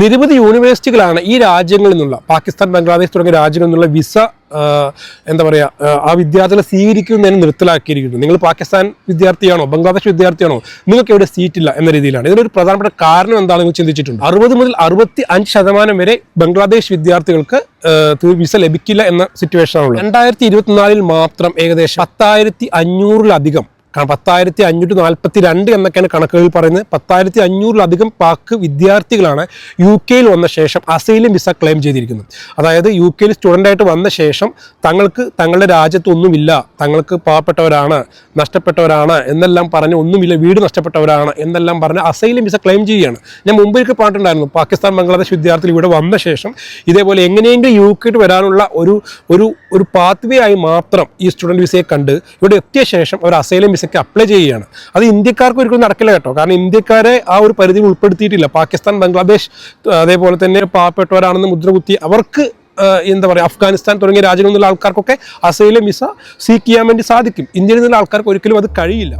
നിരവധി യൂണിവേഴ്സിറ്റികളാണ് ഈ രാജ്യങ്ങളിൽ നിന്നുള്ള പാകിസ്ഥാൻ ബംഗ്ലാദേശ് തുടങ്ങിയ രാജ്യങ്ങളിൽ നിന്നുള്ള വിസ എന്താ പറയുക ആ വിദ്യാർത്ഥികളെ സ്വീകരിക്കുന്നതിന് നിർത്തലാക്കിയിരിക്കുന്നു. നിങ്ങൾ പാകിസ്ഥാൻ വിദ്യാർത്ഥിയാണോ ബംഗ്ലാദേശ് വിദ്യാർത്ഥിയാണോ നിങ്ങൾക്ക് ഇവിടെ സീറ്റില്ല എന്ന രീതിയിലാണ്. ഇതിനൊരു പ്രധാനപ്പെട്ട കാരണം എന്താണെന്ന് നിങ്ങൾ ചിന്തിച്ചിട്ടുണ്ട്? അറുപത് മുതൽ അറുപത്തി അഞ്ച് ശതമാനം വരെ ബംഗ്ലാദേശ് വിദ്യാർത്ഥികൾക്ക് വിസ ലഭിക്കില്ല എന്ന സിറ്റുവേഷനാണുള്ളത് രണ്ടായിരത്തി ഇരുപത്തിനാലിൽ മാത്രം ഏകദേശം പത്തായിരത്തി അഞ്ഞൂറിലധികം പത്തായിരത്തി അഞ്ഞൂറ്റി നാൽപ്പത്തി രണ്ട് എന്നൊക്കെയാണ് കണക്കുകൾ പറയുന്നത്. പത്തായിരത്തി അഞ്ഞൂറിലധികം പാക്ക് വിദ്യാർത്ഥികളാണ് യു കെയിൽ വന്ന ശേഷം അസൈലും വിസ ക്ലെയിം ചെയ്തിരിക്കുന്നത്. അതായത് യു കെയിൽ സ്റ്റുഡന്റായിട്ട് വന്ന ശേഷം തങ്ങൾക്ക് തങ്ങളുടെ രാജ്യത്ത് ഒന്നുമില്ല തങ്ങൾക്ക് പാവപ്പെട്ടവരാണ് നഷ്ടപ്പെട്ടവരാണ് എന്നെല്ലാം പറഞ്ഞ് ഒന്നുമില്ല വീട് നഷ്ടപ്പെട്ടവരാണ് എന്നെല്ലാം പറഞ്ഞ് അസൈലും വിസ ക്ലെയിം ചെയ്യുകയാണ്. ഞാൻ മുമ്പേക്ക് പറഞ്ഞിട്ടുണ്ടായിരുന്നു പാകിസ്ഥാൻ ബംഗ്ലാദേശ് വിദ്യാർത്ഥികൾ ഇവിടെ വന്ന ശേഷം ഇതേപോലെ എങ്ങനെയെങ്കിലും യു കെയിട്ട് വരാനുള്ള ഒരു ഒരു ഒരു പാത്വേ ആയി മാത്രം ഈ സ്റ്റുഡന്റ് വിസയെ കണ്ട് ഇവിടെ എത്തിയ ശേഷം അവർ അസൈലം വിസയ്ക്ക് അപ്ലൈ ചെയ്യുകയാണ്. അത് ഇന്ത്യക്കാർക്ക് ഒരിക്കലും നടക്കില്ല കേട്ടോ. കാരണം ഇന്ത്യക്കാരെ ആ ഒരു പരിധിയിൽ ഉൾപ്പെടുത്തിയിട്ടില്ല. പാകിസ്ഥാൻ ബംഗ്ലാദേശ് അതേപോലെ തന്നെ പാവപ്പെട്ടവരാണെന്ന് മുദ്ര കുത്തി അവർക്ക് എന്താ പറയുക അഫ്ഗാനിസ്ഥാൻ തുടങ്ങിയ രാജ്യങ്ങളിൽ നിന്നുള്ള ആൾക്കാർക്കൊക്കെ അസൈലം വിസ സീക്ക് ചെയ്യാൻ വേണ്ടി സാധിക്കും. ഇന്ത്യയിൽ നിന്നുള്ള ആൾക്കാർക്ക് ഒരിക്കലും അത് കഴിയില്ല.